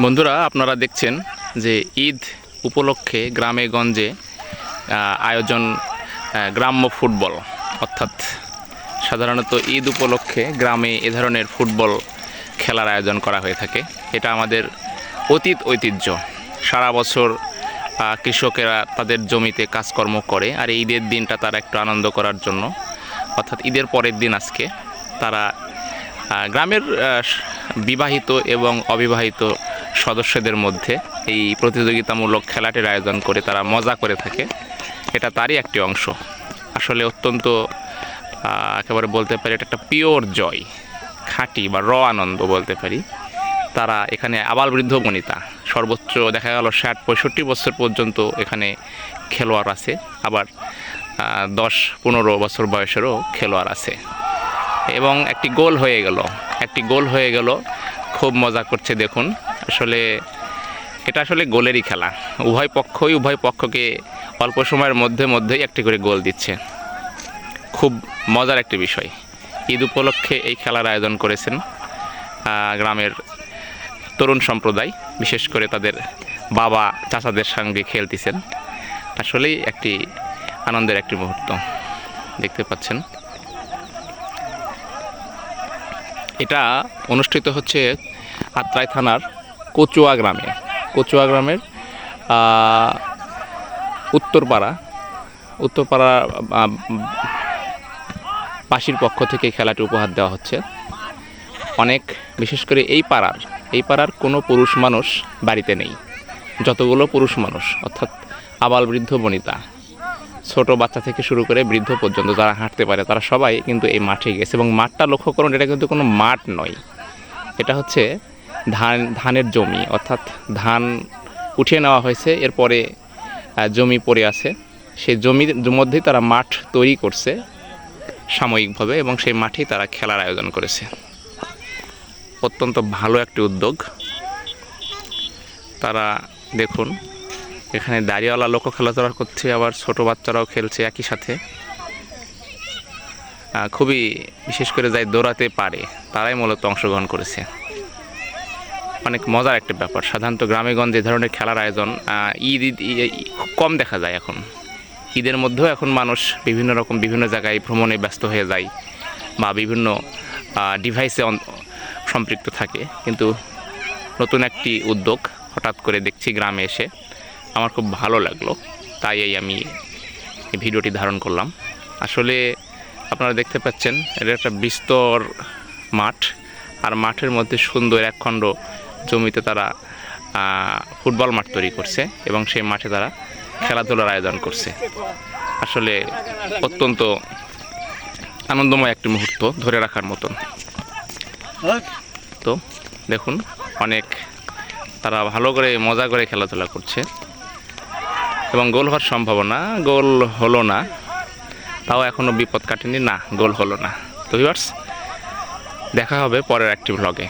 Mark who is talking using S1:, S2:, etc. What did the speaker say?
S1: বন্ধুরা, আপনারা দেখছেন যে ঈদ উপলক্ষে গ্রামে গঞ্জে আয়োজন গ্রাম্য ফুটবল। অর্থাৎ সাধারণত ঈদ উপলক্ষে গ্রামে এ ধরনের ফুটবল খেলার আয়োজন করা হয়ে থাকে। এটা আমাদের অতীত ঐতিহ্য। সারা বছর কৃষকেরা তাদের জমিতে কাজকর্ম করে আর ঈদের দিনটা তারা একটু আনন্দ করার জন্য। অর্থাৎ ঈদের পরের দিন আজকে তারা গ্রামের বিবাহিত এবং অবিবাহিত সদস্যদের মধ্যে এই প্রতিযোগিতামূলক খেলাটির আয়োজন করে তারা মজা করে থাকে। এটা তারই একটি অংশ। আসলে অত্যন্ত একেবারে বলতে পারি এটা একটা পিওর জয়, খাঁটি বা র আনন্দ বলতে পারি। তারা এখানে আবাল বৃদ্ধ বনিতা, সর্বোচ্চ দেখা গেল ষাট, পঁয়ষট্টি বছর পর্যন্ত এখানে খেলোয়াড় আছে। আবার দশ, পনেরো বছর বয়সেরও খেলোয়াড় আছে। এবং একটি গোল হয়ে গেল, একটি গোল হয়ে গেল। খুব মজা করছে, দেখুন। আসলে এটা আসলে গোলেরই খেলা। উভয় পক্ষই উভয় পক্ষকে অল্প সময়ের মধ্যে মধ্যেই একটি করে গোল দিচ্ছে। খুব মজার একটি বিষয়। ঈদ উপলক্ষে এই খেলার আয়োজন করেছেন গ্রামের তরুণ সম্প্রদায়, বিশেষ করে তাদের বাবা, চাচাদের সঙ্গে খেলতেছেন। আসলেই একটি আনন্দের একটি মুহূর্ত, দেখতে পাচ্ছেন। এটা অনুষ্ঠিত হচ্ছে আত্রাই থানার কচুয়া গ্রামে, কচুয়া গ্রামের উত্তরপাড়া উত্তরপাড়া পাশির পক্ষ থেকে খেলাটি উপহার দেওয়া হচ্ছে। অনেক, বিশেষ করে এই পাড়ার এই পাড়ার কোনো পুরুষ মানুষ বাড়িতে নেই। যতগুলো পুরুষ মানুষ, অর্থাৎ আবাল বৃদ্ধ বনিতা, ছোট বাচ্চা থেকে শুরু করে বৃদ্ধ পর্যন্ত যারা হাঁটতে পারে, তারা সবাই কিন্তু এই মাঠে গেছে। এবং মাঠটা লক্ষ্য করুন, এটা কিন্তু কোনো মাঠ নয়। এটা হচ্ছে ধান, ধানের জমি, অর্থাৎ ধান উঠিয়ে নেওয়া হয়েছে, এরপরে জমি পড়ে আছে। সেই জমির মধ্যেই তারা মাঠ তৈরি করছে সাময়িকভাবে এবং সেই মাঠেই তারা খেলার আয়োজন করেছে। অত্যন্ত ভালো একটি উদ্যোগ। তারা দেখুন, এখানে দাড়িওয়ালা লোকও খেলাধুলা করছে, আবার ছোট বাচ্চারাও খেলছে একই সাথে। খুবই, বিশেষ করে যাই দৌড়াতে পারে, তারাই মূলত অংশগ্রহণ করেছে। অনেক মজার একটা ব্যাপার। সাধারণত গ্রামেগঞ্জে এ ধরনের খেলার আয়োজন ঈদ ঈদ খুব কম দেখা যায় এখন। ঈদের মধ্যেও এখন মানুষ বিভিন্ন রকম বিভিন্ন জায়গায় ভ্রমণে ব্যস্ত হয়ে যায় বা বিভিন্ন ডিভাইসে সম্পৃক্ত থাকে। কিন্তু নতুন একটি উদ্যোগ হঠাৎ করে দেখছি গ্রামে এসে আমার খুব ভালো লাগল। তাই এই আমি ভিডিওটি ধারণ করলাম। আসলে আপনারা দেখতে পাচ্ছেন, এটা একটা বিস্তর মাঠ। আর মাঠের মধ্যে সুন্দর একখণ্ড জমিতে তারা ফুটবল মাঠ তৈরি করছে এবং সেই মাঠে তারা খেলাধুলার আয়োজন করছে। আসলে অত্যন্ত আনন্দময় একটি মুহূর্ত ধরে রাখার মতন। তো দেখুন, অনেক তারা ভালো করে, মজা করে খেলাধুলা করছে। এবং গোল হওয়ার সম্ভাবনা, গোল হলো না। তাও এখনও বিপদ কাটেনি। না, গোল হলো না। তো ভিউয়ার্স দেখা হবে পরের একটি ভ্লগে